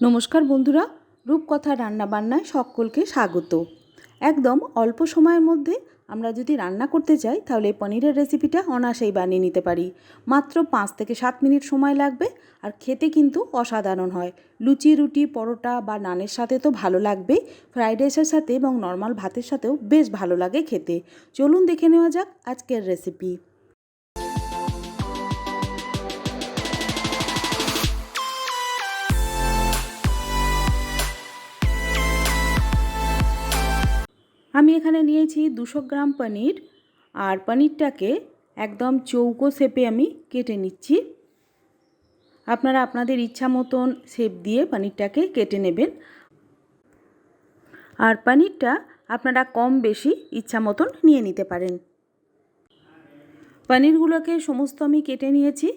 নমস্কার বন্ধুরা, রূপকথা রান্নাবান্নায় সকলকে স্বাগত। একদম অল্প সময়ের মধ্যে আমরা যদি রান্না করতে চাই তাহলে পনিরের রেসিপিটা অনায়াসেই বানিয়ে নিতে পারি। মাত্র পাঁচ থেকে সাত মিনিট সময় লাগবে আর খেতে কিন্তু অসাধারণ হয়। লুচি, রুটি, পরোটা বা নানের সাথে তো ভালো লাগবে, ফ্রাইড রাইসের সাথে এবং নর্মাল ভাতের সাথেও বেশ ভালো লাগে খেতে। চলুন দেখে নেওয়া যাক আজকের রেসিপি। আমি এখানে নিয়েছি দুশো গ্রাম পনির আর পনিরটাকে একদম চৌকো শেপে আমি কেটে নিচ্ছি। আপনারা আপনাদের ইচ্ছা মতন শেপ দিয়ে পনিরটাকে কেটে নেবেন। আর পনিরটা আপনারা কম বেশি ইচ্ছা মতন নিয়ে নিতে পারেন। পনিরগুলোকে সমস্ত আমি কেটে নিয়েছি।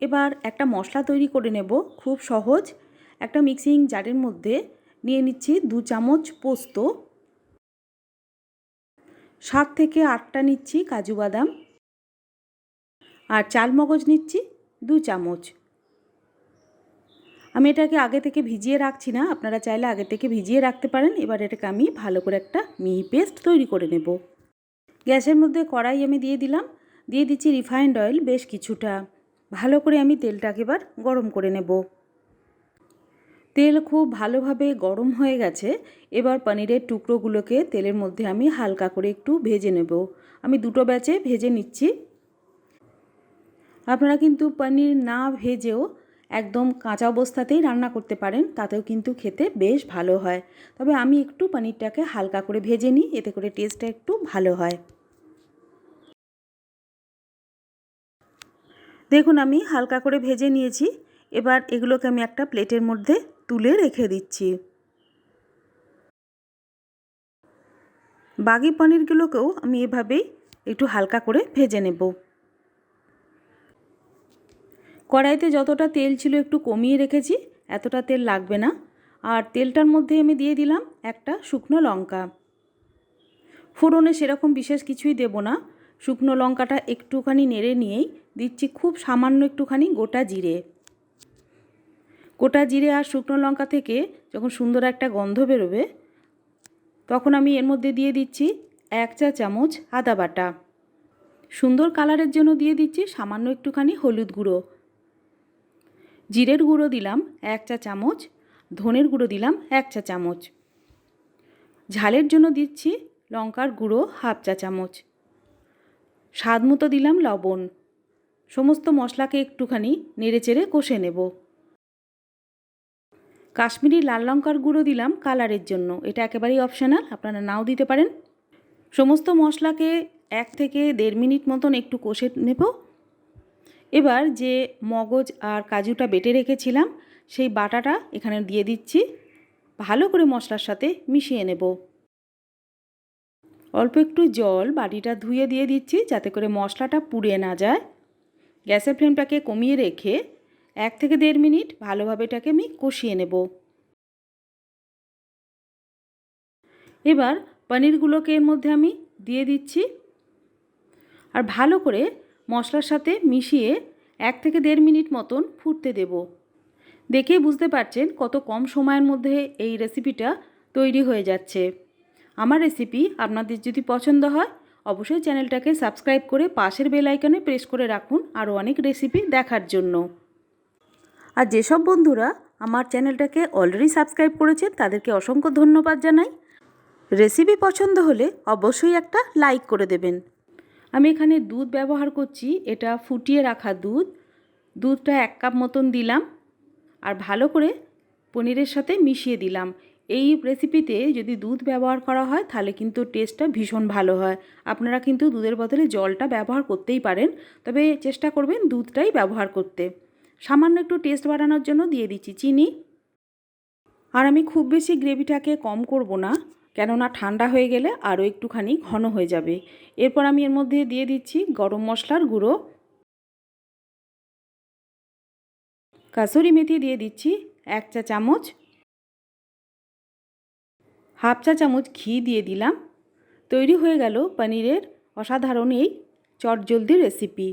এবার একটা মশলা তৈরি করে নেব খুব সহজ। একটা মিক্সিং জারের মধ্যে নিয়ে নিচ্ছি দু চামচ পোস্ত। সাত থেকে আটটা নিচ্ছি কাজু বাদাম। আর চাল মগজ নিচ্ছি দু চামচ। আমি এটাকে আগে থেকে ভিজিয়ে রাখছি না, আপনারা চাইলে আগে থেকে ভিজিয়ে রাখতে পারেন। এবার এটাকে আমি ভালো করে একটা মিহি পেস্ট তৈরি করে নেব। গ্যাসের মধ্যে কড়াই আমি দিয়ে দিলাম। দিয়ে দিচ্ছি রিফাইন্ড অয়েল বেশ কিছুটা। ভালো করে আমি তেলটাকে এবার গরম করে নেব। তেল খুব ভালোভাবে গরম হয়ে গেছে। এবার পনিরের টুকরোগুলোকে তেলের মধ্যে আমি হালকা করে একটু ভেজে নেব। আমি দুটো ব্যাচে ভেজে নিচ্ছি। আপনারা কিন্তু পনির না ভেজেও একদম কাঁচা অবস্থাতেই রান্না করতে পারেন, তাতেও কিন্তু খেতে বেশ ভালো হয়। তবে আমি একটু পনিরটাকে হালকা করে ভেজে নিই, এতে করে টেস্টটা একটু ভালো হয়। দেখুন, আমি হালকা করে ভেজে নিয়েছি। এবার এগুলোকে আমি একটা প্লেটের মধ্যে তুলে রেখে দিচ্ছি। বাগি পনিরগুলোকেও আমি এভাবেই একটু হালকা করে ভেজে নেব। কড়াইতে যতটা তেল ছিল একটু কমিয়ে রেখেছি, এতটা তেল লাগবে না। আর তেলটার মধ্যে আমি দিয়ে দিলাম একটা শুকনো লঙ্কা। ফোড়নে সেরকম বিশেষ কিছুই দেব না। শুকনো লঙ্কাটা একটুখানি নেড়ে নিয়েই দিচ্ছি খুব সামান্য একটুখানি গোটা জিরে। গোটা জিরে আর শুকনো লঙ্কা থেকে যখন সুন্দর একটা গন্ধ বেরোবে, তখন আমি এর মধ্যে দিয়ে দিচ্ছি এক চা চামচ আদা বাটা। সুন্দর কালারের জন্য দিয়ে দিচ্ছি সামান্য একটুখানি হলুদ গুঁড়ো। জিরের গুঁড়ো দিলাম এক চা চামচ, ধনের গুঁড়ো দিলাম এক চা চামচ। ঝালের জন্য দিচ্ছি লঙ্কার গুঁড়ো হাফ চা চামচ। স্বাদ মতো দিলাম লবণ। সমস্ত মশলাকে একটুখানি নেড়ে চেড়ে কষে নেব। কাশ্মীরি লাল লঙ্কার গুঁড়ো দিলাম কালারের জন্য। এটা একেবারেই অপশনাল আপনারা নাও দিতে পারেন। সমস্ত মশলাকে এক থেকে দেড় মিনিট মতন একটু কষে নেব। এবার যে মগজ আর কাজুটা বেটে রেখেছিলাম, সেই বাটাটা এখানে দিয়ে দিচ্ছি। ভালো করে মশলার সাথে মিশিয়ে নেব। অল্প একটু জল বাটিটা ধুয়ে দিয়ে দিচ্ছি যাতে করে মশলাটা পুড়ে না যায়। গ্যাসের ফ্লেমটাকে কমিয়ে রেখে এক থেকে দেড় মিনিট ভালোভাবে এটাকে আমি কষিয়ে নেব। এবার পনিরগুলোকে এর মধ্যে আমি দিয়ে দিচ্ছি। আর ভালো করে মশলার সাথে মিশিয়ে এক থেকে দেড় মিনিট মতন ফুটতে দেব। দেখেই বুঝতে পারছেন কত কম সময়ের মধ্যে এই রেসিপিটা তৈরি হয়ে যাচ্ছে। আমার রেসিপি আপনাদের যদি পছন্দ হয়, অবশ্যই চ্যানেলটাকে সাবস্ক্রাইব করে পাশের বেল আইকনে প্রেস করে রাখুন আরও অনেক রেসিপি দেখার জন্য। আর যেসব বন্ধুরা আমার চ্যানেলটাকে অলরেডি সাবস্ক্রাইব করেছেন, তাদেরকে অসংখ্য ধন্যবাদ জানাই। রেসিপি পছন্দ হলে অবশ্যই একটা লাইক করে দেবেন। আমি এখানে দুধ ব্যবহার করছি, এটা ফুটিয়ে রাখা দুধ। দুধটা এক কাপ মতন দিলাম আর ভালো করে পনিরের সাথে মিশিয়ে দিলাম। এই রেসিপিতে যদি দুধ ব্যবহার করা হয়, তাহলে কিন্তু টেস্টটা ভীষণ ভালো হয়। আপনারা কিন্তু দুধের বদলে জলটা ব্যবহার করতেই পারেন, তবে চেষ্টা করবেন দুধটাই ব্যবহার করতে। সামান্য একটু টেস্ট বাড়ানোর জন্য দিয়ে দিচ্ছি চিনি। আর আমি খুব বেশি গ্রেভিটাকে কম করব না, কেননা ঠান্ডা হয়ে গেলে আরও একটুখানি ঘন হয়ে যাবে। এরপর আমি এর মধ্যে দিয়ে দিচ্ছি গরম মশলার গুঁড়ো। কাসুরি মেথি দিয়ে দিচ্ছি এক চা চামচ। হাফ চা চামচ ঘি দিয়ে দিলাম। তৈরি হয়ে গেল পনিরের অসাধারণ এই চটজলদি রেসিপি